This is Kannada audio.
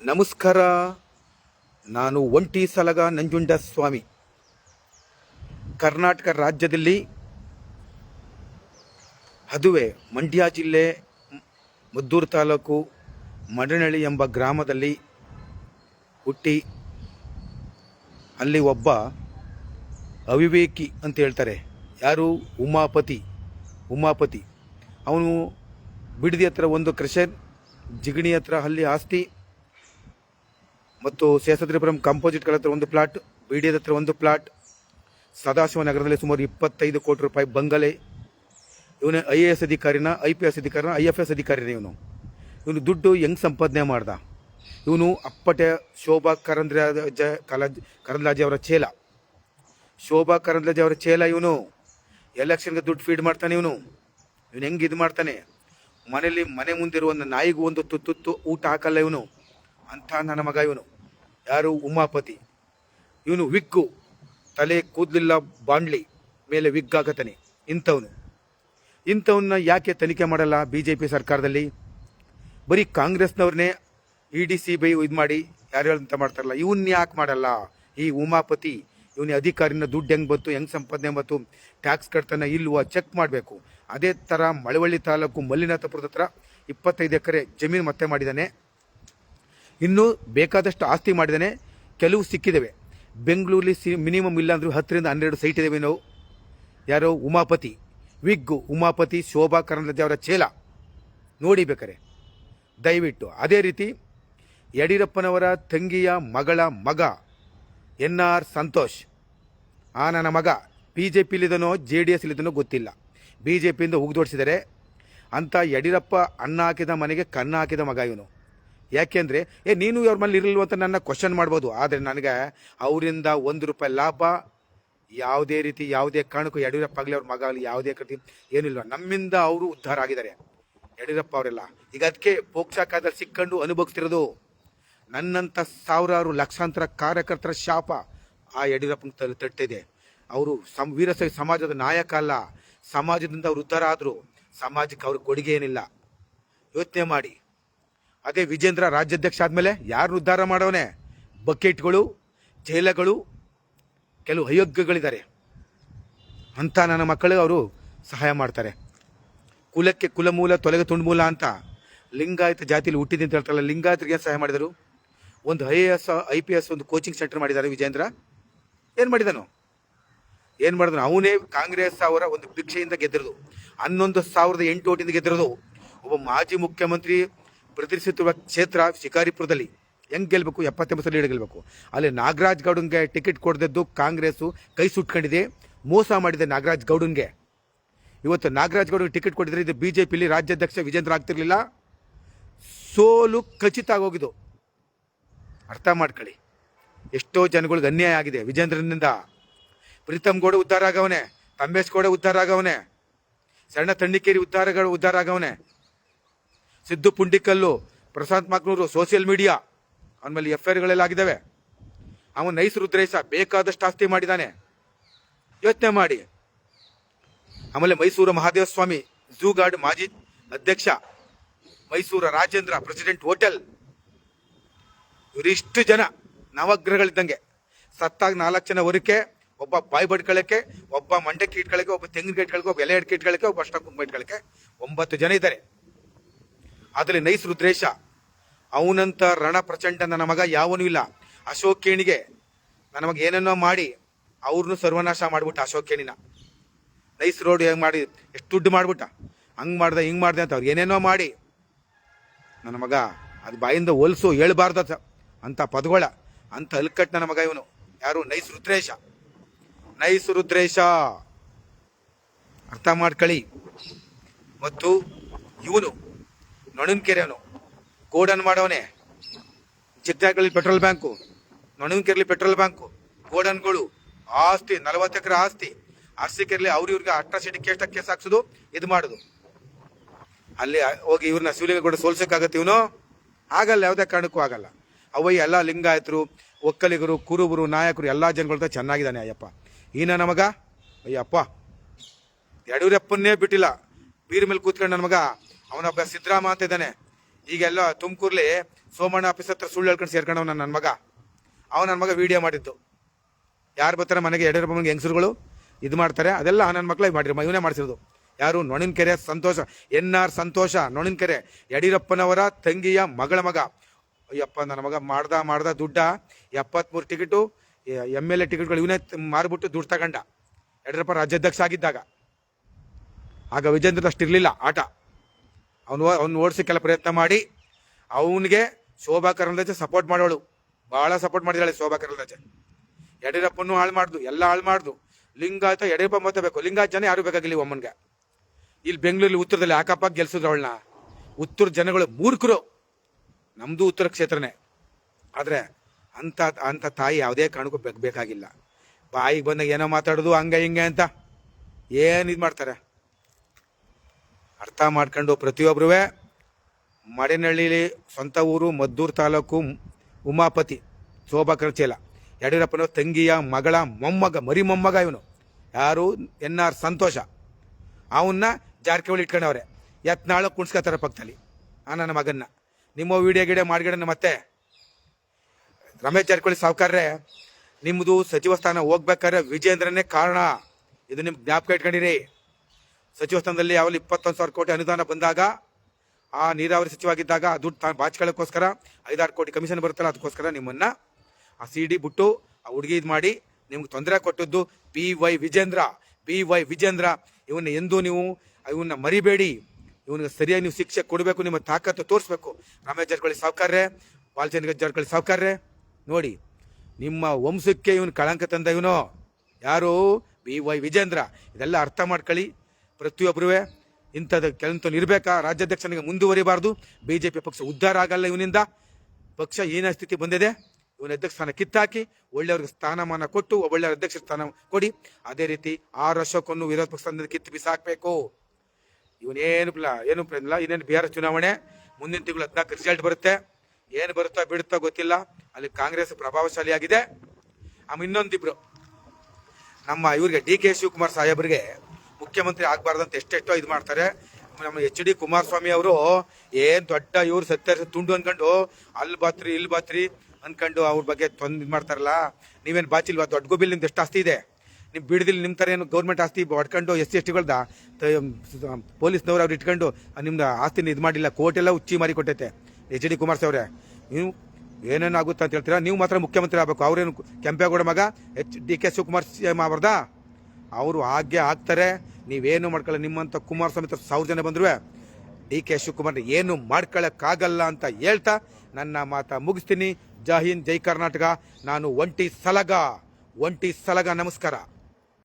ನಮಸ್ಕಾರ, ನಾನು ಒಂಟಿ ಸಲಗ ನಂಜುಂಡ ಸ್ವಾಮಿ ಕರ್ನಾಟಕ ರಾಜ್ಯದಲ್ಲಿ ಅದುವೆ ಮಂಡ್ಯ ಜಿಲ್ಲೆ, ಮದ್ದೂರು ತಾಲೂಕು ಮಡನಳ್ಳಿ ಎಂಬ ಗ್ರಾಮದಲ್ಲಿ ಹುಟ್ಟಿ ಅಲ್ಲಿ ಒಬ್ಬ ಅವಿವೇಕಿ ಅಂತ ಹೇಳ್ತಾರೆ. ಯಾರು? ಉಮಾಪತಿ. ಉಮಾಪತಿ. ಅವನು ಬಿಡದಿ ಹತ್ರ ಒಂದು ಕ್ರೆಷರ್ ಜಿಗಣಿ ಹತ್ರ ಅಲ್ಲಿ ಆಸ್ತಿ ಮತ್ತು ಶೇಷಾದ್ರಿಪುರಂ ಕಾಂಪೋಸಿಟ್ಗಳ ಹತ್ರ ಒಂದು ಪ್ಲಾಟ್ ಬಿಡಿಯದ ಹತ್ರ ಒಂದು ಪ್ಲಾಟ್, ಸದಾಶಿವ ನಗರದಲ್ಲಿ ಸುಮಾರು ಇಪ್ಪತ್ತೈದು ಕೋಟಿ ರೂಪಾಯಿ ಬಂಗಲೆ. ಇವನು ಐ ಎ ಎಸ್ ಅಧಿಕಾರಿನ ಐ ಪಿ ಎಸ್ ಅಧಿಕಾರಿನ ಐ ಎಫ್ ಎಸ್ ಅಧಿಕಾರಿನ ಇವನು. ಇವನು ದುಡ್ಡು ಹೆಂಗ್ ಸಂಪಾದನೆ ಮಾಡ್ದ? ಇವನು ಅಪ್ಪಟೆ ಶೋಭಾ ಕರಂದ್ರಾಜ ಕಲಜ್, ಕರಂದ್ಲಾಜೆ ಅವರ ಚೇಲ. ಶೋಭಾ ಕರಂದ್ಲಾಜಿ ಅವರ ಚೇಲ ಇವನು. ಎಲೆಕ್ಷನ್ಗೆ ದುಡ್ಡು ಫೀಡ್ ಮಾಡ್ತಾನೆ ಇವನು. ಇವನು ಹೆಂಗೆ ಇದು ಮಾಡ್ತಾನೆ? ಮನೆಯಲ್ಲಿ ಮನೆ ಮುಂದಿರುವ ನಾಯಿಗೂ ಒಂದು ತುತ್ತು ತುತ್ತು ಊಟ ಹಾಕಲ್ಲ ಇವನು. ಅಂತ ನನ್ನ ಮಗ ಇವನು. ಯಾರು ಉಮಾಪತಿ? ಇವನು ವಿಗ್ಗು. ತಲೆ ಕೂದಲಿಲ್ಲ ಬಾಂಡ್ಲಿ, ಮೇಲೆ ವಿಗ್ ಇಂಥವನು. ಇಂಥವನ್ನ ಯಾಕೆ ತನಿಖೆ ಮಾಡಲ್ಲ ಬಿ ಜೆ ಪಿ ಸರ್ಕಾರದಲ್ಲಿ? ಬರೀ ಕಾಂಗ್ರೆಸ್ನವ್ರನ್ನೇ ಇ ಡಿ ಸಿ ಬೈ ಇದು ಮಾಡಿ ಯಾರು ಅಂತ ಮಾಡ್ತಾರಲ್ಲ, ಇವನ್ನ ಯಾಕೆ ಮಾಡಲ್ಲ? ಈ ಉಮಾಪತಿ, ಇವನ ಅಧಿಕಾರಿನ ದುಡ್ಡು ಹೆಂಗೆ ಬಂತು, ಹೆಂಗೆ ಸಂಪಾದನೆ ಬಂತು ಟ್ಯಾಕ್ಸ್ ಕಟ್ತಾನೆ ಇಲ್ವಾ ಚೆಕ್ ಮಾಡಬೇಕು. ಅದೇ ಥರ ಮಳವಳ್ಳಿ ತಾಲೂಕು ಮಲ್ಲಿನಾಥಪುರದ ಹತ್ರ ಇಪ್ಪತ್ತೈದು ಎಕರೆ ಜಮೀನು ಮತ್ತೆ ಮಾಡಿದ್ದಾನೆ ಇನ್ನೂ ಬೇಕಾದಷ್ಟು ಆಸ್ತಿ ಮಾಡಿದ್ದಾನೆ ಕೆಲವು ಸಿಕ್ಕಿದ್ದಾವೆ ಬೆಂಗಳೂರಲ್ಲಿ ಸಿ ಮಿನಿಮಮ್ ಇಲ್ಲ ಅಂದ್ರೂ ಹತ್ತರಿಂದ ಹನ್ನೆರಡು ಸೈಟ್ ಇದ್ದಾವೆ ನಾವು. ಯಾರೋ ಉಮಾಪತಿ, ವಿಗ್ಗು, ಉಮಾಪತಿ, ಶೋಭಾ ಕರಂದ್ಲಾಜೆ ಅವರ ಚೇಲ ನೋಡಿ ಬೇಕಾರೆ. ದಯವಿಟ್ಟು ಅದೇ ರೀತಿ ಯಡಿಯೂರಪ್ಪನವರ ತಂಗಿಯ ಮಗಳ ಮಗ ಎನ್ ಆರ್ ಸಂತೋಷ್. ಆ ನನ್ನ ಮಗ ಬಿ ಜೆ ಪಿಲಿದನೋ ಜೆ ಡಿ ಎಸ್ ಇಲ್ಲಿದನೋ ಗೊತ್ತಿಲ್ಲ. ಬಿ ಜೆ ಪಿಯಿಂದ ಉಗ್ದೋಡಿಸಿದ್ದಾರೆ ಅಂತ ಯಡಿಯೂರಪ್ಪ ಅನ್ನ ಹಾಕಿದ ಮನೆಗೆ ಕಣ್ಣ ಹಾಕಿದ ಮಗ ಇವನು. ಯಾಕೆಂದರೆ ಏ, ನೀನು ಅವ್ರ ಮನೇಲಿ ಇರಲಿಲ್ವ ಅಂತ ನನ್ನ ಕ್ವಶನ್ ಮಾಡ್ಬೋದು. ಆದರೆ ನನಗೆ ಅವರಿಂದ ಒಂದು ರೂಪಾಯಿ ಲಾಭ, ಯಾವುದೇ ರೀತಿ, ಯಾವುದೇ ಕಾರಣಕ್ಕೂ ಯಡಿಯೂರಪ್ಪ ಆಗಲಿ ಅವ್ರ ಮಗ ಆಗಲಿ ಯಾವುದೇ ಕೃತಿ ಏನಿಲ್ಲ ನಮ್ಮಿಂದ ಅವರು ಉದ್ಧಾರ ಆಗಿದ್ದಾರೆ. ಯಡಿಯೂರಪ್ಪ ಅವರೆಲ್ಲ. ಈಗ ಅದಕ್ಕೆ ಪೋಕ್ಷಾ ಸಿಕ್ಕಂಡು ಅನುಭವಿಸ್ತಿರೋದು ನನ್ನಂಥ ಸಾವಿರಾರು ಲಕ್ಷಾಂತರ ಕಾರ್ಯಕರ್ತರ ಶಾಪ ಆ ಯಡಿಯೂರಪ್ಪನ ತಟ್ಟಿದೆ. ಅವರು ಸಂ ವೀರಶೈವ ಸಮಾಜದ ನಾಯಕ ಅಲ್ಲ. ಸಮಾಜದಿಂದ ಅವರು ಉದ್ಧಾರ ಆದರು. ಸಮಾಜಕ್ಕೆ ಅವ್ರ ಕೊಡುಗೆ ಏನಿಲ್ಲ. ಯೋಚನೆ ಮಾಡಿ. ಅದೇ ವಿಜೇಂದ್ರ ರಾಜ್ಯಾಧ್ಯಕ್ಷ ಆದಮೇಲೆ ಯಾರು ಉದ್ಧಾರ ಮಾಡೋನೆ? ಬಕೆಟ್ಗಳು, ಜೈಲಗಳು, ಕೆಲವು ಅಯೋಗ್ಯಗಳಿದ್ದಾರೆ. ಅಂತ ನನ್ನ ಮಕ್ಕಳಿಗೆ ಅವರು ಸಹಾಯ ಮಾಡ್ತಾರೆ. ಕುಲಕ್ಕೆ ಕುಲಮೂಲ, ತೊಲಗ ತುಂಡ್ಮೂಲ ಅಂತ ಲಿಂಗಾಯತ ಜಾತಿಯಲ್ಲಿ ಹುಟ್ಟಿದೆ ಅಂತ ಹೇಳ್ತಾರಲ್ಲ, ಲಿಂಗಾಯತರಿಗೆ ಸಹಾಯ ಮಾಡಿದರು. ಒಂದು I A S, I P S ಒಂದು ಕೋಚಿಂಗ್ ಸೆಂಟರ್ ಮಾಡಿದ್ದಾರೆ ವಿಜೇಂದ್ರ. ಏನು ಮಾಡಿದನು? ಏನು ಮಾಡಿದನು? ಅವನೇ ಕಾಂಗ್ರೆಸ್ ಅವರ ಒಂದು ಭಿಕ್ಷೆಯಿಂದ ಗೆದ್ದಿರೋದು. ಹನ್ನೊಂದು ಸಾವಿರದ ಎಂಟು ಓಟಿಂದ ಗೆದ್ದಿರೋದು. ಒಬ್ಬ ಮಾಜಿ ಮುಖ್ಯಮಂತ್ರಿ ಪ್ರತಿಷ್ಠಿಸುವ ಕ್ಷೇತ್ರ ಶಿಕಾರಿಪುರದಲ್ಲಿ ಹೆಂಗೆ ಗೆಲ್ಲಬೇಕು ಎಪ್ಪತ್ತೆಂಬತ್ತು ಲೀಡ್ ಗೆಲ್ಲಬೇಕು ಅಲ್ಲಿ ನಾಗರಾಜ್ ಗೌಡನ್ಗೆ ಟಿಕೆಟ್ ಕೊಡದದ್ದು ಕಾಂಗ್ರೆಸ್ ಕೈ ಸುಟ್ಕೊಂಡಿದೆ. ಮೋಸ ಮಾಡಿದೆ ನಾಗರಾಜ್ ಗೌಡನ್ಗೆ. ಇವತ್ತು ನಾಗರಾಜ್ ಗೌಡಗೆ ಟಿಕೆಟ್ ಕೊಟ್ಟಿದ್ರೆ ಇದು ಬಿ ಜೆ ಪಿಲಿ ರಾಜ್ಯಾಧ್ಯಕ್ಷ ವಿಜೇಂದ್ರ ಆಗ್ತಿರ್ಲಿಲ್ಲ. ಸೋಲು ಖಚಿತ ಆಗೋಗಿದ್ದು. ಅರ್ಥ ಮಾಡ್ಕೊಳ್ಳಿ. ಎಷ್ಟೋ ಜನಗಳಿಗೆ ಅನ್ಯಾಯ ಆಗಿದೆ ವಿಜೇಂದ್ರನಿಂದ. ಪ್ರೀತಮ್ ಗೌಡ ಉದ್ಧಾರ ಆಗವನೆ. ತಮ್ಮೇಶ್ ಗೌಡ ಉದ್ಧಾರ ಆಗವನೆ. ಸಣ್ಣ ತಣ್ಣಿಕೇರಿ ಉದ್ಧಾರಗಳು ಉದ್ಧಾರ ಆಗವನೆ. ಸಿದ್ದು ಪುಂಡಿಕಲ್ಲು, ಪ್ರಶಾಂತ್ ಮಕ್ನೂರು, ಸೋಷಿಯಲ್ ಮೀಡಿಯಾ ಅವನ ಎಫ್ ಐ ಆರ್ಗಳೆಲ್ಲ ಆಗಿದ್ದಾವೆ ಅವನು ನೈಸ್ ರುದ್ರೇಶ ಬೇಕಾದಷ್ಟು ಆಸ್ತಿ ಮಾಡಿದ್ದಾನೆ ಯೋಚನೆ ಮಾಡಿ. ಆಮೇಲೆ ಮೈಸೂರು ಮಹಾದೇವ ಸ್ವಾಮಿ, ಝೂ ಗಾರ್ಡ್ ಮಾಜಿ ಅಧ್ಯಕ್ಷ, ಮೈಸೂರು ರಾಜೇಂದ್ರ ಪ್ರೆಸಿಡೆಂಟ್ ಹೋಟೆಲ್. ಇವರಿಷ್ಟು ಜನ ನವಗ್ರಹಗಳಿದ್ದಂಗೆ. ಸತ್ತಾಗ ನಾಲ್ಕು ಜನ ಹೊರಕ್ಕೆ, ಒಬ್ಬ ಬಾಯಿ ಬಡ್ಕೊಳ್ಳೋಕ್ಕೆ ಒಬ್ಬ ಮಂಡಕ್ಕಿ ಇಟ್ಕೊಳ್ಳೋಕೆ ಒಬ್ಬ ತೆಂಗಿನ ಇಟ್ಕೊಳ್ಳೋಕೆ ಒಬ್ಬ ಎಲೆ ಅಡಿಕೆ ಇಟ್ಕೊಳ್ಳೋಕೆ ಒಬ್ಬ ಇಟ್ಕೊಳ್ಳೋಕೆ ಒಂಬತ್ತು ಜನ ಇದ್ದಾರೆ. ಅದರಲ್ಲಿ ನೈಸ್ ರುದ್ರೇಶ ಅವನಂತ ರಣ ಪ್ರಚಂಡ ನನ್ನ ಮಗ ಯಾವನೂ ಇಲ್ಲ. ಅಶೋಕೇಣಿಗೆ ನನ್ನ ಮಗ ಏನೇನೋ ಮಾಡಿ ಅವ್ರನ್ನೂ ಸರ್ವನಾಶ ಮಾಡ್ಬಿಟ್ಟ ಅಶೋಕ್ ಕೇಣಿನ ನೈಸ್ ರೋಡ್ ಹೆಂಗೆ ಮಾಡಿ ಎಷ್ಟು ದುಡ್ಡು ಮಾಡ್ಬಿಟ್ಟ? ಹಂಗೆ ಮಾಡ್ದೆ, ಹಿಂಗೆ ಮಾಡ್ದೆ ಅಂತ ಅವ್ರು ಏನೇನೋ ಮಾಡಿ. ನನ್ನ ಮಗ, ಅದು ಬಾಯಿಂದ ಹೊಲ್ಸು, ಹೇಳ್ಬಾರ್ದ ಅಂತ ಪದಗಳ, ಅಂತ ಅಲ್ಕಟ್ ನನ್ನ ಮಗ ಇವನು. ಯಾರು? ನೈಸ್ ರುದ್ರೇಶ ನೈಸ್ ರುದ್ರೇಶ ಅರ್ಥ ಮಾಡ್ಕೊಳ್ಳಿ ಮತ್ತು ಇವನು ನೊಣನ್ಕೆರೆಯವನು ಗೋಡನ್ ಮಾಡವನೇ. ಚಿಕ್ಕದಾಗಲಿ ಪೆಟ್ರೋಲ್ ಬ್ಯಾಂಕು. ನೊಣನ್ಕೆರೆಲಿ ಪೆಟ್ರೋಲ್ ಬ್ಯಾಂಕು. ಗೋಡನ್ಗಳು ಆಸ್ತಿ, ನಲವತ್ತು ಎಕರೆ ಆಸ್ತಿ. ಆಸ್ತಿಕೆರ್ಲಿ ಅವ್ರ ಇವ್ರಿಗೆ ಅಟ್ರಾಸಿಟಿ ಕೇಸ್ ಕೇಸ್ ಹಾಕ್ಸೋದು, ಇದು ಮಾಡೋದು. ಅಲ್ಲಿ ಹೋಗಿ ಇವ್ರನ್ನ ಶಿವಲಿಂಗೇಗೌಡ ಸೋಲ್ಸೋಕ್ಕಾಗತ್ತೆ ಇವನು? ಆಗಲ್ಲ, ಯಾವುದೇ ಕಾರಣಕ್ಕೂ ಆಗಲ್ಲ. ಅವಯ್ಯ ಎಲ್ಲ ಲಿಂಗಾಯತರು, ಒಕ್ಕಲಿಗರು, ಕುರುಬರು, ನಾಯಕರು, ಎಲ್ಲ ಜನಗಳ ಚೆನ್ನಾಗಿದ್ದಾನೆ ಅಯ್ಯಪ್ಪ. ಈನ ನಮಗ ಅಯ್ಯಪ್ಪ. ಯಡಿಯೂರಪ್ಪನ್ನೇ ಬಿಟ್ಟಿಲ್ಲ. ಬೀರ್ ಮೇಲೆ ಕೂತ್ಕೊಂಡು ನನ್ನ ಮಗ. ಅವನೊಬ್ಬ ಸಿದ್ದರಾಮ ಅಂತ ಇದ್ದಾನೆ. ಈಗೆಲ್ಲ ತುಮಕೂರ್ಲಿ ಸೋಮಣ್ಣ ಆಫೀಸ್ ಹತ್ರ ಸುಳ್ಳು ಹೇಳ್ಕೊಂಡು ಸೇರ್ಕೊಂಡವ್ ನನ್ನ ಮಗ. ಅವ ನನ್ನ ಮಗ ವಿಡಿಯೋ ಮಾಡಿದ್ದು. ಯಾರು ಬರ್ತಾರೆ ಮನೆಗೆ? ಯಡಿಯೂರಪ್ಪ ಮನೆಗೆ ಹೆಂಗಸರುಗಳು? ಇದು ಮಾಡ್ತಾರೆ. ಅದೆಲ್ಲ ನನ್ನ ಮಕ್ಳು ಮಾಡಿರಿ. ಇವನೇ ಮಾಡಿಸಿರೋದು. ಯಾರು? ನೊಣಿನಕೆರೆ ಸಂತೋಷ. N R Santosh, Noninakere. ಯಡಿಯೂರಪ್ಪನವರ ತಂಗಿಯ ಮಗಳ ಮಗ. ಅಯ್ಯಪ್ಪ, ನನ್ನ ಮಗ ಮಾಡ್ದ ಮಾಡ್ದ ದುಡ್ಡ. ಎಪ್ಪತ್ಮೂರು ಟಿಕೆಟು ಎಂ ಎಲ್ ಎ ಟಿಕೆಟ್ಗಳು ಇವನೇ ಮಾರ್ಬಿಟ್ಟು ದುಡ್ಡು ತಗೊಂಡ. ಯಡಿಯೂರಪ್ಪ ರಾಜ್ಯಾಧ್ಯಕ್ಷ ಆಗಿದ್ದಾಗ. ಆಗ ವಿಜೇಂದ್ರ ಅಷ್ಟಿರಲಿಲ್ಲ ಆಟ. ಅವನು ಅವ್ನು ಕೆಲ ಪ್ರಯತ್ನ ಮಾಡಿ ಅವನಿಗೆ ಶೋಭಾ ಕರಂದ್ಲಾಜೆ ಸಪೋರ್ಟ್ ಮಾಡೋಳು. ಭಾಳ ಸಪೋರ್ಟ್ ಮಾಡಿದಾಳೆ ಶೋಭಾ ಕರಂದ್ಲಾಜೆ. ಯಡಿಯೂರಪ್ಪನ್ನು ಹಾಳು ಮಾಡ್ದು, ಎಲ್ಲ ಹಾಳು ಮಾಡ್ದು. ಲಿಂಗಾಯತ ಯಡಿಯೂರಪ್ಪ ಮತ್ತೆ ಬೇಕು. ಲಿಂಗಾಯತ ಜನ ಯಾರು ಬೇಕಾಗಿಲ್ಲ ಒಮ್ಮನ್ಗೆ. ಇಲ್ಲಿ ಬೆಂಗಳೂರಲ್ಲಿ ಉತ್ತರದಲ್ಲಿ ಯಾಕಪ್ಪ ಗೆಲ್ಸಿದ್ರು ಅವಳನ್ನ. ಉತ್ತರ ಜನಗಳು ಮೂರ್ಖರು. ನಮ್ದು ಉತ್ತರ ಕ್ಷೇತ್ರನೇ. ಆದರೆ ಅಂತ ಅಂತ ತಾಯಿ ಯಾವುದೇ ಕಾರಣಕ್ಕೂ ಬೇಕಾಗಿಲ್ಲ. ಬಾಯಿಗೆ ಬಂದಾಗ ಏನೋ ಮಾತಾಡೋದು, ಹಂಗೆ, ಹಿಂಗೆ ಅಂತ. ಏನು ಇದು ಮಾಡ್ತಾರೆ? ಅರ್ಥ ಮಾಡ್ಕೊಂಡು ಪ್ರತಿಯೊಬ್ಬರೂ ಮಡೆನಹಳ್ಳಿಲಿ ಸ್ವಂತ ಊರು ಮದ್ದೂರು ತಾಲೂಕು ಉಮಾಪತಿ ಶೋಭಾ ಚೇಲ. ಯಡಿಯೂರಪ್ಪನ ತಂಗಿಯ ಮಗಳ ಮೊಮ್ಮಗ, ಮರಿ ಮೊಮ್ಮಗ ಇವನು. ಯಾರು? N R Santosh. ಅವನ್ನ ಜಾರಕಿಹೊಳಿ ಇಟ್ಕೊಂಡವ್ರೆ. ಎತ್ನಾಳು ಕುಣ್ಸ್ಕೊತಾರೆ ಪಕ್ಕದಲ್ಲಿ. ಆ ನನ್ನ ಮಗನ್ನ. ನಿಮ್ಮ ವಿಡಿಯೋ ಗಿಡ ಮಾಡ್ಗಿಡೋಣ ಮತ್ತೆ. ರಮೇಶ್ ಜಾರಕಿಹೊಳಿ ಸಾವುಕಾರ್ರೆ ನಿಮ್ಮದು ಸಚಿವ ಸ್ಥಾನ ಹೋಗ್ಬೇಕಾದ್ರೆ ವಿಜೇಂದ್ರನೇ ಕಾರಣ. ಇದು ನಿಮ್ಗೆ ಜ್ಞಾಪಕ ಇಟ್ಕೊಂಡಿರಿ. ಸಚಿವ ಸ್ಥಾನದಲ್ಲಿ ಯಾವಲ್ಲಿ ಇಪ್ಪತ್ತೊಂದು ಸಾವಿರ ಕೋಟಿ ಅನುದಾನ ಬಂದಾಗ, ಆ ನೀರಾವರಿ ಸಚಿವಾಗಿದ್ದಾಗ ಆ ದುಡ್ಡು ತಾನು ಬಾಚ್ಕೊಳ್ಳೋಕ್ಕೋಸ್ಕರ ಐದಾರು ಕೋಟಿ ಕಮಿಷನ್ ಬರುತ್ತಲ್ಲ, ಅದಕ್ಕೋಸ್ಕರ ನಿಮ್ಮನ್ನ ಆ ಸಿ ಡಿ ಬಿಟ್ಟು ಆ ಹುಡುಗಿ ಇದು ಮಾಡಿ ನಿಮ್ಗೆ ತೊಂದರೆ ಕೊಟ್ಟದ್ದು P Y Vijayendra P Y Vijayendra. ಇವನ್ನ ಎಂದೂ ನೀವು, ಇವನ್ನ ಮರಿಬೇಡಿ. ಇವನಿಗೆ ಸರಿಯಾಗಿ ನೀವು ಶಿಕ್ಷೆ ಕೊಡಬೇಕು, ನಿಮ್ಮ ತಾಕತ್ತು ತೋರಿಸ್ಬೇಕು. ರಮೇಶ್ ಜಾರಕಿಹೊಳಿ ಸಾವುಕಾರ್ರೆ ಬಾಲಚಂದ್ರ ಜಾರಕಿಹೊಳಿ ಸಾವುಕಾರ್ರೆ. ನೋಡಿ, ನಿಮ್ಮ ವಂಶಕ್ಕೆ ಇವನು ಕಳಂಕ ತಂದ ಇವನು. ಯಾರು? B Y Vijayendra. ಇದೆಲ್ಲ ಅರ್ಥ ಮಾಡ್ಕೊಳ್ಳಿ. ಪ್ರತಿಯೊಬ್ಬರೂ ಇಂಥದ್ದು ಕೆಲಂತವ್ನು ಇರಬೇಕಾ? ರಾಜ್ಯಾಧ್ಯಕ್ಷನಿಗೆ ಮುಂದುವರಿಬಾರ್ದು. ಬಿ ಜೆ ಪಿ ಪಕ್ಷ ಉದ್ಧಾರ ಆಗಲ್ಲ ಇವನಿಂದ. ಪಕ್ಷ ಏನ ಸ್ಥಿತಿ ಬಂದಿದೆ, ಇವನ ಅಧ್ಯಕ್ಷ ಸ್ಥಾನ ಕಿತ್ತಾಕಿ, ಒಳ್ಳೆಯವ್ರಿಗೆ ಸ್ಥಾನಮಾನ ಕೊಟ್ಟು ಒಳ್ಳೆಯ ಅಧ್ಯಕ್ಷ ಸ್ಥಾನ ಕೊಡಿ. ಅದೇ ರೀತಿ ಆರು ಅಶೋಕನ್ನು ವಿರೋಧ ಪಕ್ಷದಿಂದ ಕಿತ್ತು ಬಿಸಾಕಬೇಕು. ಇವನೇನು ಇಲ್ಲ, ಏನು ಇಲ್ಲ, ಇನ್ನೇನು ಬಿಹಾರ ಚುನಾವಣೆ? ಮುಂದಿನ ತಿಂಗಳು ಹದಿನಾಲ್ಕು ರಿಸಲ್ಟ್ ಬರುತ್ತೆ. ಏನು ಬರುತ್ತೋ ಬಿಡುತ್ತೋ ಗೊತ್ತಿಲ್ಲ. ಅಲ್ಲಿ ಕಾಂಗ್ರೆಸ್ ಪ್ರಭಾವಶಾಲಿಯಾಗಿದೆ. ಆಮೇಲೆ ಇನ್ನೊಂದಿಬ್ರು. ನಮ್ಮ ಇವ್ರಿಗೆ ಡಿ ಕೆ ಶಿವಕುಮಾರ್ ಸಾಹೇಬರಿಗೆ ಮುಖ್ಯಮಂತ್ರಿ ಆಗ್ಬಾರ್ದಂತ ಎಷ್ಟೆಷ್ಟೋ ಇದು ಮಾಡ್ತಾರೆ. ನಮ್ಮ ಎಚ್ ಡಿ ಕುಮಾರಸ್ವಾಮಿ ಅವರು ಏನ್ ದೊಡ್ಡ ಇವ್ರು ಸತ್ಯ ತುಂಡು ಅನ್ಕೊಂಡು ಅಲ್ಲಿ ಬಾತ್ರಿ ಇಲ್ಲಿ ಬಾತ್ರಿ ಅನ್ಕೊಂಡು ಅವ್ರ ಬಗ್ಗೆ ತೊಂದ್ ಮಾಡ್ತಾರಲ್ಲ, ನೀವೇನು ಬಾಚಿಲ್ವಾ? ದೊಡ್ಡ ಗೋಬಿಲ್ ನಿಮ್ದು ಎಷ್ಟು ಆಸ್ತಿ ಇದೆ? ನಿಮ್ ಬಿಡದಿಲ್ಲ ನಿಮ್ಮ ಥರ ಏನು ಗೌರ್ಮೆಂಟ್ ಆಸ್ತಿ ಹೊಡ್ಕೊಂಡು ಎಸ್ ಸಿ, ಎಸ್ ಪೊಲೀಸ್ನವ್ರು ಅವ್ರು ಇಟ್ಕೊಂಡು ನಿಮ್ದು ಆಸ್ತಿನ ಇದು ಮಾಡಿಲ್ಲ ಕೋರ್ಟ್ ಎಲ್ಲ ಉಚ್ಚಿ ಮಾರಿ ಕೊಟ್ಟೈತೆ ಎಚ್ ಡಿ ಕುಮಾರಸ್ವಾಮಿ ನೀವು ಏನೇನಾಗುತ್ತೆ ಅಂತ ಹೇಳ್ತೀರಾ? ನೀವು ಮಾತ್ರ ಮುಖ್ಯಮಂತ್ರಿ ಆಗಬೇಕು. ಅವ್ರೇನು ಕೆಂಪೇಗೌಡ ಮಗ? H D K Shivakumar C M ಅವರು ಹಾಗೆ ಆಗ್ತಾರೆ. ನೀವೇನು ಮಾಡ್ಕೊಳ್ಳಿ, ನಿಮ್ಮಂಥ ಕುಮಾರಸ್ವಾಮಿ ಸಮೇತ ಸಾವಿರ ಜನ ಬಂದ್ರು ಡಿ ಕೆ ಶಿವಕುಮಾರ್ ಏನು ಮಾಡ್ಕೊಳ್ಳೋಕ್ಕಾಗಲ್ಲ ಅಂತ ಹೇಳ್ತಾ ನನ್ನ ಮಾತ ಮುಗಿಸ್ತೀನಿ. ಜೈ ಜೈ ಕರ್ನಾಟಕ. ನಾನು ಒಂಟಿ ಸಲಗ ಒಂಟಿ ಸಲಗ ನಮಸ್ಕಾರ.